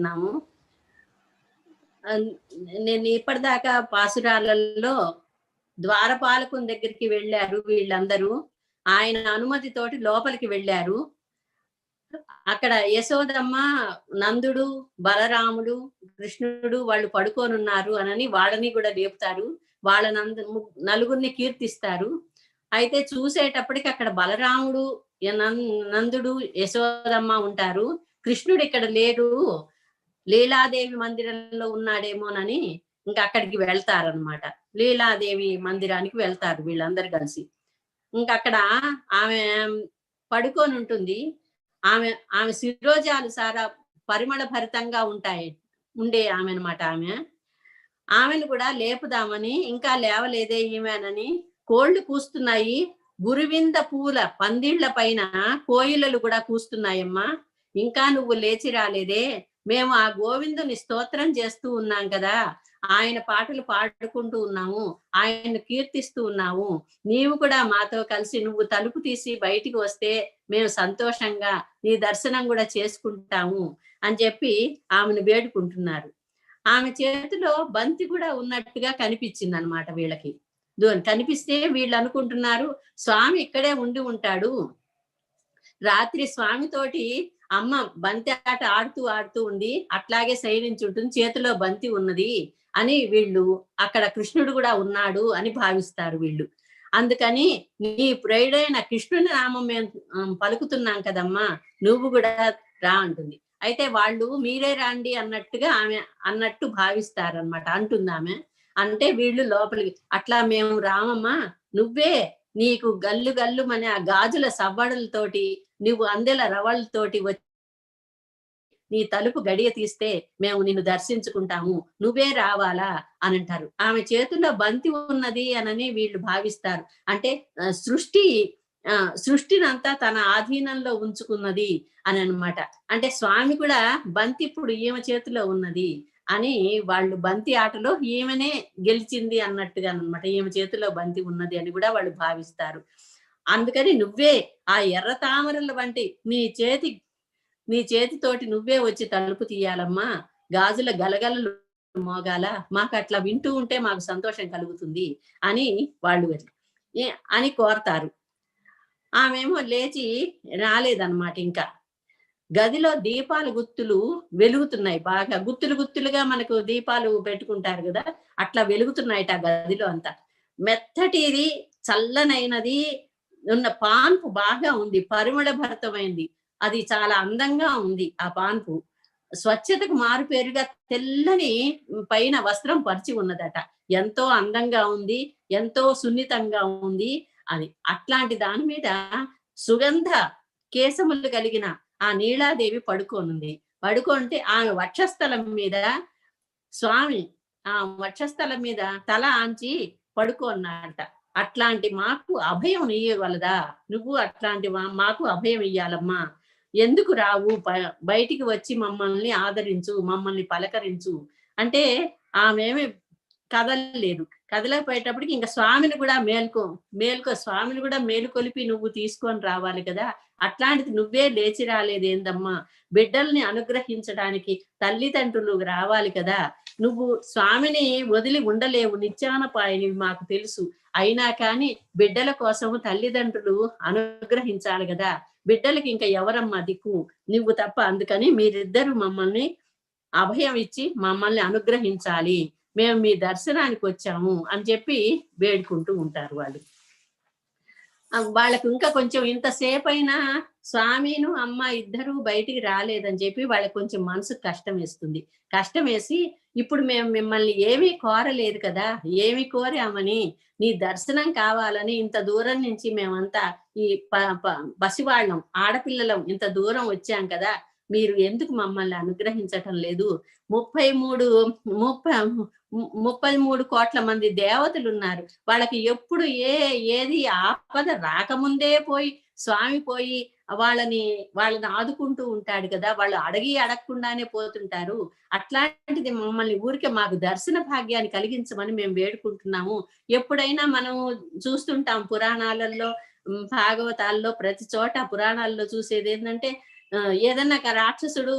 విన్నాము నేను ఇప్పటిదాకా పాసురాలలో ద్వారపాలకుని దగ్గరికి వెళ్ళారు వీళ్ళందరూ. ఆయన అనుమతితోటి లోపలికి వెళ్ళారు. అక్కడ యశోదమ్మ నందుడు బలరాముడు కృష్ణుడు వాళ్ళు పడుకోనున్నారు అనని వాళ్ళని కూడా లేపుతారు. వాళ్ళ నంద నలుగురిని కీర్తిస్తారు. అయితే చూసేటప్పటికి అక్కడ బలరాముడు నందుడు యశోదమ్మ ఉంటారు. కృష్ణుడు ఇక్కడ లేరు లీలాదేవి మందిరంలో ఉన్నాడేమోనని ఇంకా అక్కడికి వెళ్తారనమాట లీలాదేవి మందిరానికి వెళ్తారు వీళ్ళందరూ కలిసి. ఇంకా అక్కడ ఆమె పడుకొని ఉంటుంది. ఆమె ఆమె శిరోజాలు సారా పరిమళ భరితంగా ఉంటాయి ఉండే ఆమె అనమాట ఆమె. ఆమెను కూడా లేపుదామని ఇంకా లేవలేదే ఈమెనని కోళ్ళు కూస్తున్నాయి. గురువింద పూల పందిళ్ళ పైన కోయిలలు కూడా కూస్తున్నాయమ్మా. ఇంకా నువ్వు లేచి రాలేదే. మేము ఆ గోవిందుని స్తోత్రం చేస్తూ ఉన్నాం కదా. ఆయన పాటలు పాడుకుంటూ ఉన్నాము. ఆయన కీర్తిస్తూ ఉన్నాము. నీవు కూడా మాతో కలిసి నువ్వు తలుపు తీసి బయటికి వస్తే మేము సంతోషంగా నీ దర్శనం కూడా చేసుకుంటాము అని చెప్పి ఆమెను వేడుకుంటున్నారు. ఆమె చేతిలో బంతి కూడా ఉన్నట్టుగా కనిపించింది అనమాట వీళ్ళకి కనిపిస్తే వీళ్ళు అనుకుంటున్నారు స్వామి ఇక్కడే ఉండి ఉంటాడు. రాత్రి స్వామితోటి అమ్మ బంతి ఆట ఆడుతూ ఆడుతూ ఉంది అట్లాగే సైరించి ఉంటుంది చేతిలో బంతి ఉన్నది అని వీళ్ళు అక్కడ కృష్ణుడు కూడా ఉన్నాడు అని భావిస్తారు వీళ్ళు. అందుకని నీ ప్రియుడైన కృష్ణుని నామం మేము పలుకుతున్నాం కదమ్మా నువ్వు కూడా రా అంటుంది. అయితే వాళ్ళు మీరే రాండి అన్నట్టుగా ఆమె అన్నట్టు భావిస్తారనమాట అంటుంది ఆమె. అంటే వీళ్ళు లోపలికి అట్లా మేము రామమ్మా నువ్వే నీకు గల్లు గల్లు మన ఆ గాజుల సవ్వడలతోటి నువ్వు అందెల రవళ్ళతోటి వచ్చి నీ తలుపు గడియ తీస్తే మేము నిన్ను దర్శించుకుంటాము. నువ్వే రావాలా? అని అంటారు ఆమె చేతుల్లో బంతి ఉన్నది అనని వీళ్ళు భావిస్తారు. అంటే సృష్టి ఆ సృష్టినంతా తన ఆధీనంలో ఉంచుకున్నది అని అనమాట అంటే స్వామి కూడా బంతి ఇప్పుడు ఈమె చేతిలో ఉన్నది. అని వాళ్ళు బంతి ఆటలో ఈమెనే గెలిచింది అన్నట్టుగా అన్నమాట ఈమె చేతిలో బంతి ఉన్నది అని కూడా వాళ్ళు భావిస్తారు. అందుకని నువ్వే ఆ ఎర్ర తామరల వంటి నీ చేతి నీ చేతితోటి నువ్వే వచ్చి తలుపు తీయాలమ్మా. గాజుల గలగలలు మోగాల. మాకు అట్లా వింటూ ఉంటే మాకు సంతోషం కలుగుతుంది అని వాళ్ళు అని కోరతారు. ఆమెమో లేచి రాలేదన్నమాట ఇంకా. గదిలో దీపాల గుత్తులు వెలుగుతున్నాయి. బాగా గుత్తులు గుత్తులుగా మనకు దీపాలు పెట్టుకుంటారు కదా అట్లా వెలుగుతున్నాయట ఆ గదిలో అంతా. మెత్తటిది చల్లనైనది ఉన్న పాన్పు బాగా ఉంది పరిమళ భరితమైంది అది చాలా అందంగా ఉంది ఆ పాన్పు. స్వచ్ఛతకు మారుపేరుగా తెల్లని పైన వస్త్రం పరిచి ఉన్నదట. ఎంతో అందంగా ఉంది ఎంతో సున్నితంగా ఉంది అని. అట్లాంటి దాని మీద సుగంధ కేశములు కలిగిన ఆ నీలాదేవి పడుకోనుంది. పడుకుంటే ఆమె వక్షస్థలం మీద స్వామి ఆ వక్షస్థలం మీద తల ఆంచి పడుకోన్నాడట అట్లాంటి మాకు అభయం ఇయ్యగలదా? నువ్వు అట్లాంటి మా- మాకు అభయం ఇయ్యాలమ్మా. ఎందుకు రావు? బయటికి వచ్చి మమ్మల్ని ఆదరించు మమ్మల్ని పలకరించు. అంటే ఆమెమి కదలలేదు. కదలకపోయేటప్పటికి ఇంకా స్వామిని కూడా మేల్కో మేల్కో స్వామిని కూడా మేలుకొలిపి నువ్వు తీసుకొని రావాలి కదా. అట్లాంటిది నువ్వే లేచి రాలేదేందమ్మా బిడ్డల్ని అనుగ్రహించడానికి తల్లిదండ్రులు రావాలి కదా. నువ్వు స్వామిని వదిలి ఉండలేవు నిత్యానపాయనివి మాకు తెలుసు. అయినా కానీ బిడ్డల కోసము తల్లిదండ్రులు అనుగ్రహించాలి కదా. బిడ్డలకి ఇంకా ఎవరమ్మా దిక్కు? నువ్వు తప్ప అందుకని మీరిద్దరు మమ్మల్ని అభయం ఇచ్చి మమ్మల్ని అనుగ్రహించాలి. మేము మీ దర్శనానికి వచ్చాము అని చెప్పి వేడుకుంటూ ఉంటారు వాళ్ళు. వాళ్ళకు ఇంకా కొంచెం ఇంతసేపు అయినా స్వామిను అమ్మ ఇద్దరు బయటికి రాలేదని చెప్పి వాళ్ళకి కొంచెం మనసు కష్టం వేస్తుంది. కష్టం వేసి ఇప్పుడు మేము మిమ్మల్ని ఏమీ కోరలేదు కదా ఏమి కోరామని నీ దర్శనం కావాలని ఇంత దూరం నుంచి మేమంతా ఈ పసివాళ్ళం ఆడపిల్లలం ఇంత దూరం వచ్చాం కదా మీరు ఎందుకు మమ్మల్ని అనుగ్రహించటం లేదు? ముప్పై మూడు ముప్పై ముప్పై మూడు కోట్ల మంది దేవతలు ఉన్నారు. వాళ్ళకి ఎప్పుడు ఏ ఏది ఆపద రాకముందే పోయి స్వామి పోయి వాళ్ళని వాళ్ళని ఆదుకుంటూ ఉంటాడు కదా వాళ్ళు అడిగి అడగకుండానే పోతుంటారు. అట్లాంటిది మమ్మల్ని ఊరికే మాకు దర్శన భాగ్యాన్ని కలిగించమని మేము వేడుకుంటున్నాము. ఎప్పుడైనా మనం చూస్తుంటాం పురాణాలలో భాగవతాల్లో ప్రతి చోట పురాణాల్లో చూసేది ఏంటంటే ఏదన్నా రాక్షసుడు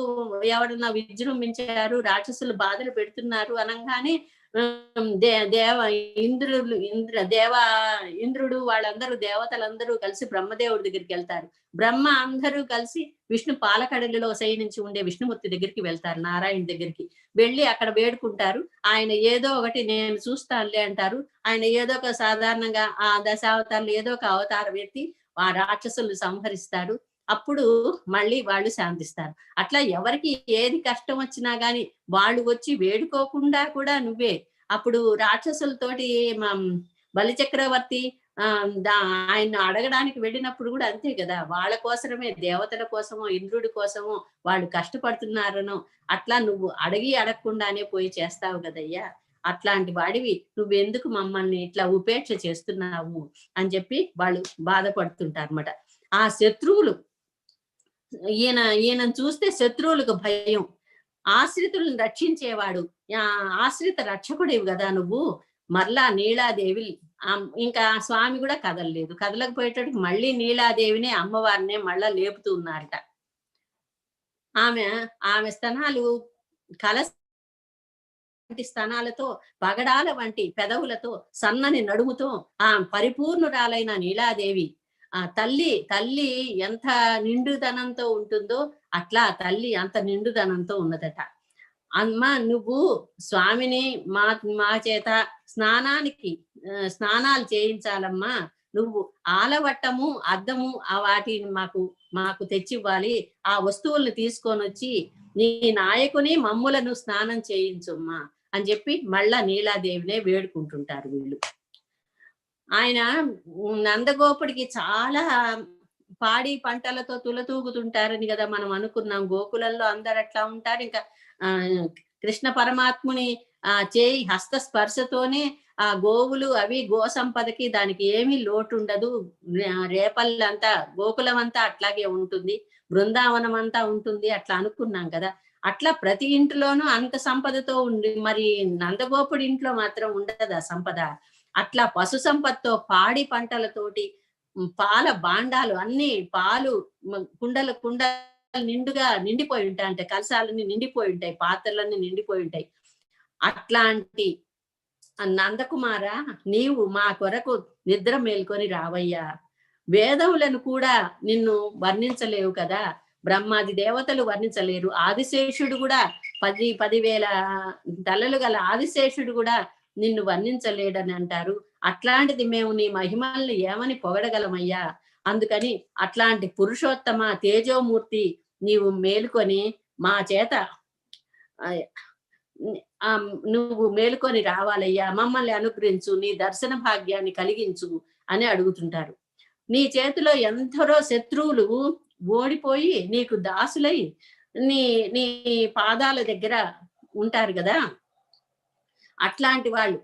ఎవరన్నా విజృంభించారు రాక్షసులు బాధలు పెడుతున్నారు అనగానే దే దేవ ఇంద్రుడు ఇంద్ర దేవ ఇంద్రుడు వాళ్ళందరూ దేవతలందరూ కలిసి బ్రహ్మదేవుడి దగ్గరికి వెళ్తారు. బ్రహ్మ అందరూ కలిసి విష్ణు పాలకడలిలో నుంచి ఉండే విష్ణుమూర్తి దగ్గరికి వెళ్తారు నారాయణ దగ్గరికి. వెళ్ళి అక్కడ వేడుకుంటారు. ఆయన ఏదో ఒకటి నేను చూస్తానులే అంటారు. ఆయన ఏదో ఒక సాధారణంగా ఆ దశావతారులు ఏదో ఒక అవతారం ఎత్తి ఆ రాక్షసులు సంహరిస్తారు. అప్పుడు మళ్ళీ వాళ్ళు శాంతిస్తారు. అట్లా ఎవరికి ఏది కష్టం వచ్చినా గాని వాళ్ళు వచ్చి వేడుకోకుండా కూడా నువ్వే. అప్పుడు రాక్షసులతోటి బలిచక్రవర్తి ఆ ఆయన అడగడానికి వెళ్ళినప్పుడు కూడా అంతే కదా. వాళ్ళ కోసమే దేవతల కోసమో ఇంద్రుడి కోసమో వాళ్ళు కష్టపడుతున్నారనో అట్లా నువ్వు అడిగి అడగకుండానే పోయి చేస్తావు కదయ్యా. అట్లాంటి వాడివి. నువ్వెందుకు మమ్మల్ని ఇట్లా ఉపేక్ష చేస్తున్నావు అని చెప్పి వాళ్ళు బాధపడుతుంటారు అనమాట ఆ శత్రువులు ఈయన ఈయనను చూస్తే శత్రువులకు భయం. ఆశ్రితులను రక్షించేవాడు. ఆ ఆశ్రిత రక్షకుడివి కదా నువ్వు. మరలా నీలాదేవి. ఇంకా స్వామి కూడా కదలలేదు. కదలకపోయేటట్టుకు మళ్ళీ నీలాదేవినే అమ్మవారినే మళ్ళా లేపుతూ ఉన్నారట. ఆమె ఆమె స్తనాలు కల వంటి స్తనాలతో పగడాల వంటి పెదవులతో సన్నని నడుముతో ఆ పరిపూర్ణురాలైన నీలాదేవి ఆ తల్లి తల్లి ఎంత నిండుదనంతో ఉంటుందో అట్లా తల్లి అంత నిండుదనంతో ఉన్నదట. అమ్మ నువ్వు స్వామిని మా మా చేత స్నానానికి స్నానాలు చేయించాలమ్మా. నువ్వు ఆలవట్టము అద్దము ఆ వాటిని మాకు మాకు తెచ్చివ్వాలి. ఆ వస్తువుల్ని తీసుకొని వచ్చి నీ నాయకుని మమ్ములను స్నానం చేయించమ్మా అని చెప్పి మళ్ళా నీలాదేవినే వేడుకుంటుంటారు వీళ్ళు. ఆయన నందగోపుడికి చాలా పాడి పంటలతో తులతూగుతుంటారని కదా మనం అనుకున్నాం. గోకులంలో అందరు అట్లా ఉంటారు. ఇంకా కృష్ణ పరమాత్ముని ఆ చేయి హస్త స్పర్శతోనే ఆ గోవులు అవి గో సంపదకి దానికి ఏమీ లోటు ఉండదు రేపల్లంతా గోకులం అంతా అట్లాగే ఉంటుంది. బృందావనం అంతా ఉంటుంది. అట్లా అనుకున్నాం కదా. అట్లా ప్రతి ఇంటిలోనూ అంత సంపదతో ఉండి మరి నందగోపుడి ఇంట్లో మాత్రం ఉండదు ఆ సంపద. అట్లా పశు సంపత్తో పాడి పంటలతోటి పాల బాండాలు అన్ని పాలు కుండలు కుండలు నిండుగా నిండిపోయి ఉంటాయి అంటే కలసాలన్నీ నిండిపోయి ఉంటాయి పాత్రలన్నీ నిండిపోయి ఉంటాయి. అట్లాంటి నందకుమార నీవు మా కొరకు నిద్ర మేల్కొని రావయ్యా. వేదములను కూడా నిన్ను వర్ణించలేవు కదా. బ్రహ్మాది దేవతలు వర్ణించలేరు. ఆదిశేషుడు కూడా పది పదివేల తలలు గల ఆదిశేషుడు కూడా నిన్ను వర్ణించలేడని అంటారు. అట్లాంటిది మేము నీ మహిమల్ని ఏమని పొగడగలమయ్యా? అందుకని అట్లాంటి పురుషోత్తమ తేజోమూర్తి నీవు మేలుకొని మా చేత నువ్వు మేలుకొని రావాలయ్యా. మమ్మల్ని అనుగ్రహించు నీ దర్శన భాగ్యాన్ని కలిగించు అని అడుగుతుంటారు. నీ చేతిలో ఎందరో శత్రువులు ఓడిపోయి నీకు దాసులై నీ నీ పాదాల దగ్గర ఉంటారు కదా? అట్లాంటి వాళ్ళు.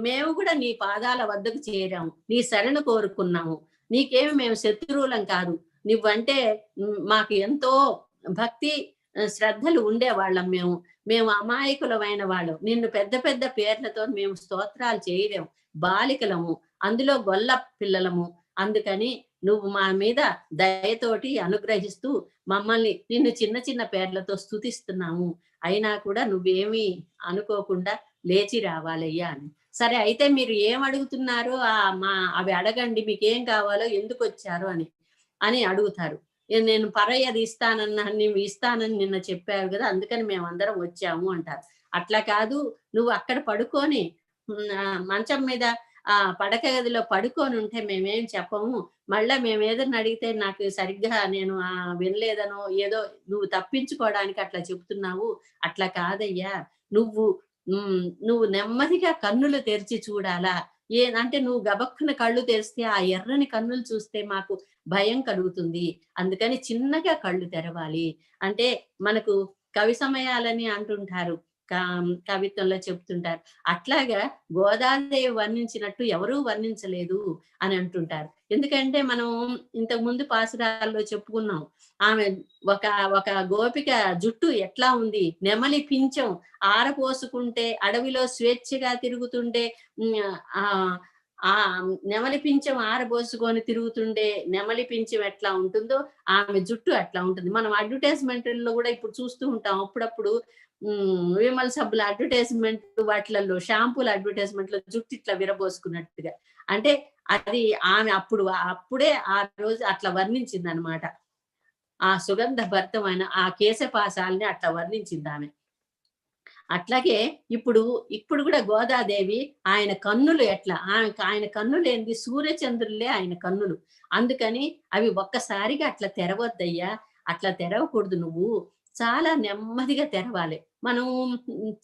మేము కూడా నీ పాదాల వద్దకు చేరాము. నీ శరణు కోరుకున్నాము. నీకేమి మేము శత్రువులం కాదు. నువ్వంటే మాకు ఎంతో భక్తి శ్రద్ధలు ఉండేవాళ్ళం మేము. మేము అమాయకులమైన వాళ్ళం. నిన్ను పెద్ద పెద్ద పేర్లతో మేము స్తోత్రాలు చేయలేము. బాలికలము. అందులో గొల్ల పిల్లలము. అందుకని నువ్వు మా మీద దయతోటి అనుగ్రహిస్తూ మమ్మల్ని నిన్ను చిన్న చిన్న పేర్లతో స్తుతిస్తున్నాము. అయినా కూడా నువ్వేమీ అనుకోకుండా లేచి రావాలయ్యా అని. సరే అయితే మీరు ఏం అడుగుతున్నారో ఆ మా అవి అడగండి మీకు ఏం కావాలో ఎందుకు వచ్చారు అని అని అడుగుతారు. నేను పరయ్యది ఇస్తానన్నా నువ్వు ఇస్తానని నిన్న చెప్పారు కదా అందుకని మేమందరం వచ్చాము అంటారు. అట్లా కాదు నువ్వు అక్కడ పడుకొని మంచం మీద ఆ పడక గదిలో పడుకొని ఉంటే మేమేం చెప్పము. మళ్ళా మేము ఏదైనా అడిగితే నాకు సరిగ్గా నేను వినలేదనో ఏదో నువ్వు తప్పించుకోవడానికి అట్లా చెప్తున్నావు. అట్లా కాదయ్యా. నువ్వు నువ్వు నెమ్మదిగా కన్నులు తెరిచి చూడాలా? ఏదంటే నువ్వు గబక్కున కళ్ళు తెరిస్తే ఆ ఎర్రని కన్నులు చూస్తే మాకు భయం కలుగుతుంది. అందుకని చిన్నగా కళ్ళు తెరవాలి. అంటే మనకు కవి సమయాలని అంటుంటారు. కవిత్వంలో చెప్తుంటారు. అట్లాగా గోదాదేవి వర్ణించినట్టు ఎవరూ వర్ణించలేదు అని అంటుంటారు. ఎందుకంటే మనం ఇంతకు ముందు పాసురాల్లో చెప్పుకున్నాం ఆమె ఒక ఒక గోపిక జుట్టు ఎట్లా ఉంది? నెమలి పించం ఆరపోసుకుంటే అడవిలో స్వేచ్ఛగా తిరుగుతుంటే ఆ ఆ నెమలి పింఛం ఆరబోసుకొని తిరుగుతుండే నెమలి పింఛం ఎట్లా ఉంటుందో ఆమె జుట్టు అట్లా ఉంటుంది. మనం అడ్వర్టైజ్మెంట్లో కూడా ఇప్పుడు చూస్తూ ఉంటాం. అప్పుడప్పుడు విమల్ సబ్బుల అడ్వర్టైజ్మెంట్ వాటిలలో షాంపూల అడ్వర్టైజ్మెంట్లో జుట్టు ఇట్లా విరబోసుకున్నట్టుగా. అంటే అది ఆమె అప్పుడు అప్పుడే ఆ రోజు అట్లా వర్ణించింది అనమాట ఆ సుగంధ భర్తమైన ఆ కేశపాశాలని అట్లా వర్ణించింది ఆమె. అట్లాగే ఇప్పుడు ఇప్పుడు కూడా గోదాదేవి ఆయన కన్నులు ఎట్లా? ఆమె ఆయన కన్నులు ఏంది సూర్యచంద్రులే ఆయన కన్నులు. అందుకని అవి ఒక్కసారిగా అట్లా తెరవద్దయ్యా. అట్లా తెరవకూడదు నువ్వు. చాలా నెమ్మదిగా తెరవాలి. మనం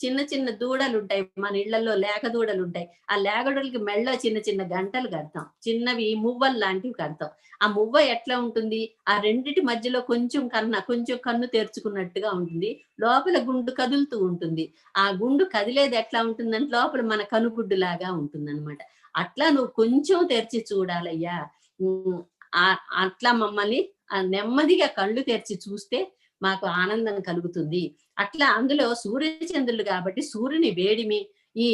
చిన్న చిన్న దూడలు ఉంటాయి మన ఇళ్ళలో లేక దూడలు ఉంటాయి ఆ లేగడులకి మెళ్ళ చిన్న చిన్న గంటలు కడతాం. చిన్నవి మువ్వలు లాంటివి కడతాం. ఆ మువ్వ ఎట్లా ఉంటుంది? ఆ రెండిటి మధ్యలో కొంచెం కన్న కొంచెం కన్ను తెరుచుకున్నట్టుగా ఉంటుంది. లోపల గుండు కదులుతూ ఉంటుంది. ఆ గుండు కదిలేది ఎట్లా ఉంటుందంటే లోపల మన కనుగుడ్డు లాగా ఉంటుంది అనమాట అట్లా నువ్వు కొంచెం తెరిచి చూడాలయ్యా. అట్లా మమ్మల్ని ఆ నెమ్మదిగా కళ్ళు తెరిచి చూస్తే మాకు ఆనందం కలుగుతుంది. అట్లా అందులో సూర్య చంద్రులు కాబట్టి సూర్యుని వేడిమి ఈ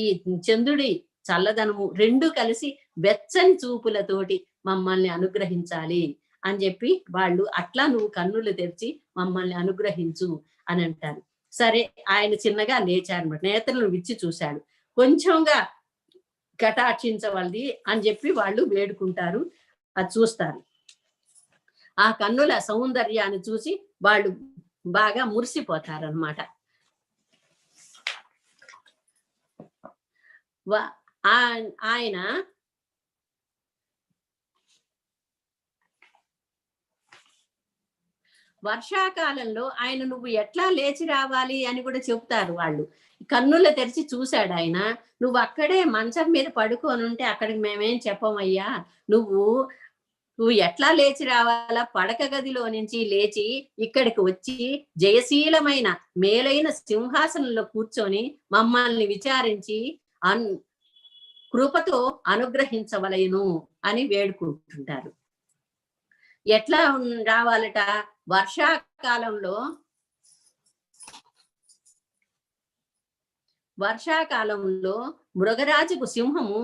ఈ చంద్రుడి చల్లదనము రెండు కలిసి వెచ్చని చూపులతోటి మమ్మల్ని అనుగ్రహించాలి అని చెప్పి వాళ్ళు అట్లా నువ్వు కన్నులు తెరిచి మమ్మల్ని అనుగ్రహించు అని అంటారు. సరే ఆయన చిన్నగా లేచారనమాట నేతలను విచ్చి చూశాడు. కొంచెంగా కటాక్షించవలది అని చెప్పి వాళ్ళు వేడుకుంటారు అది చూస్తారు. ఆ కన్నుల సౌందర్యాన్ని చూసి వాళ్ళు బాగా మురిసిపోతారనమాట ఆయన వర్షాకాలంలో ఆయన నువ్వు ఎట్లా లేచి రావాలి అని కూడా చెప్తారు వాళ్ళు. కన్నుల తెరిచి చూశాడు ఆయన. నువ్వు అక్కడే మంచం మీద పడుకొని ఉంటే అక్కడికి మేమేం చెప్పమయ్యా? నువ్వు నువ్వు ఎట్లా లేచి రావాలా? పడక గదిలో నుంచి లేచి ఇక్కడికి వచ్చి జయశీలమైన మేలైన సింహాసనంలో కూర్చొని మమ్మల్ని విచారించి అన్ కృపతో అనుగ్రహించవలయను అని వేడుకుంటుంటారు. ఎట్లా రావాలట? వర్షాకాలంలో వర్షాకాలంలో మృగరాజుకు సింహము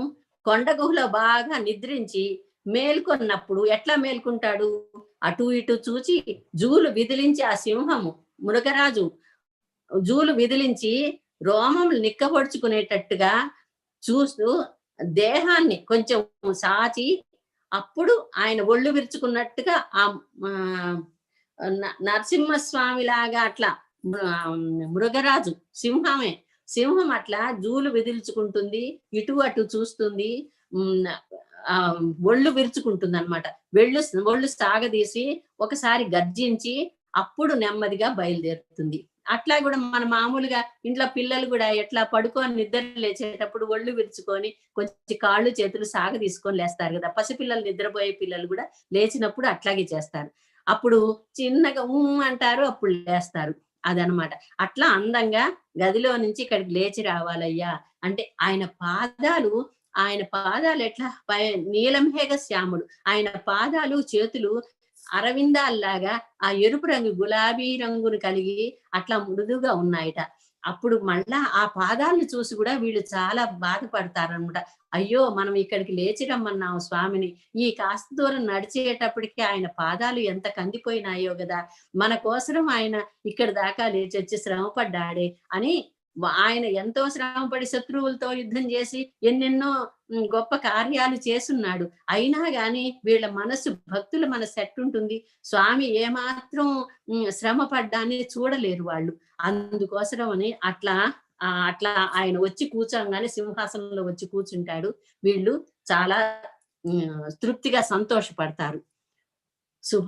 కొండ గుహలో బాగా నిద్రించి మేల్కొన్నప్పుడు ఎట్లా మేల్కుంటాడు? అటు ఇటు చూచి జూలు విదిలించి ఆ సింహము మృగరాజు జూలు విదిలించి రోమములు నిక్కబొడుచుకునేటట్టుగా చూస్తూ దేహాన్ని కొంచెం సాచి అప్పుడు ఆయన ఒళ్ళు విరుచుకున్నట్టుగా ఆ న- నరసింహస్వామి లాగా అట్లా మృగరాజు సింహమే సింహం అట్లా జూలు విదిల్చుకుంటుంది ఇటు అటు చూస్తుంది ఆ ఒళ్ళు విరుచుకుంటుంది అనమాట వెళ్ళు ఒళ్ళు సాగదీసి ఒకసారి గర్జించి అప్పుడు నెమ్మదిగా బయలుదేరుతుంది. అట్లా కూడా మన మామూలుగా ఇంట్లో పిల్లలు కూడా ఎట్లా పడుకొని నిద్ర లేచేటప్పుడు ఒళ్ళు విరుచుకొని కొంచెం కాళ్ళు చేతులు సాగ తీసుకొని లేస్తారు కదా. పసిపిల్లలు నిద్రపోయే పిల్లలు కూడా లేచినప్పుడు అట్లాగే చేస్తారు. అప్పుడు చిన్నగా ఊ అంటారు అప్పుడు లేస్తారు. అదనమాట అట్లా అందంగా గదిలో నుంచి ఇక్కడికి లేచి రావాలయ్యా. అంటే ఆయన పాదాలు ఆయన పాదాలు ఎట్లా? నీలంహేగ శ్యాముడు ఆయన పాదాలు చేతులు అరవిందాల్లాగా ఆ ఎరుపు రంగు గులాబీ రంగును కలిగి అట్లా మృదుగా ఉన్నాయట. అప్పుడు మళ్ళా ఆ పాదాలను చూసి కూడా వీళ్ళు చాలా బాధపడతారనమాట. అయ్యో మనం ఇక్కడికి లేచి రమ్మన్నాం స్వామిని. ఈ కాస్త దూరం నడిచేటప్పటికి ఆయన పాదాలు ఎంత కందిపోయినాయో కదా. మన కోసరం ఆయన ఇక్కడ దాకా లేచి వచ్చి శ్రమపడ్డాడే అని ఆయన ఎంతో శ్రమపడి శత్రువులతో యుద్ధం చేసి ఎన్నెన్నో గొప్ప కార్యాలు చేసున్నాడు అయినా గాని వీళ్ళ మనసు భక్తుల మనసు ఎట్టుంటుంది? స్వామి ఏమాత్రం శ్రమ పడ్డాన్ని చూడలేరు వాళ్ళు. అందుకోసమని అట్లా అట్లా ఆయన వచ్చి కూర్చోగానే సింహాసనంలో వచ్చి కూర్చుంటాడు. వీళ్ళు చాలా తృప్తిగా సంతోషపడతారు.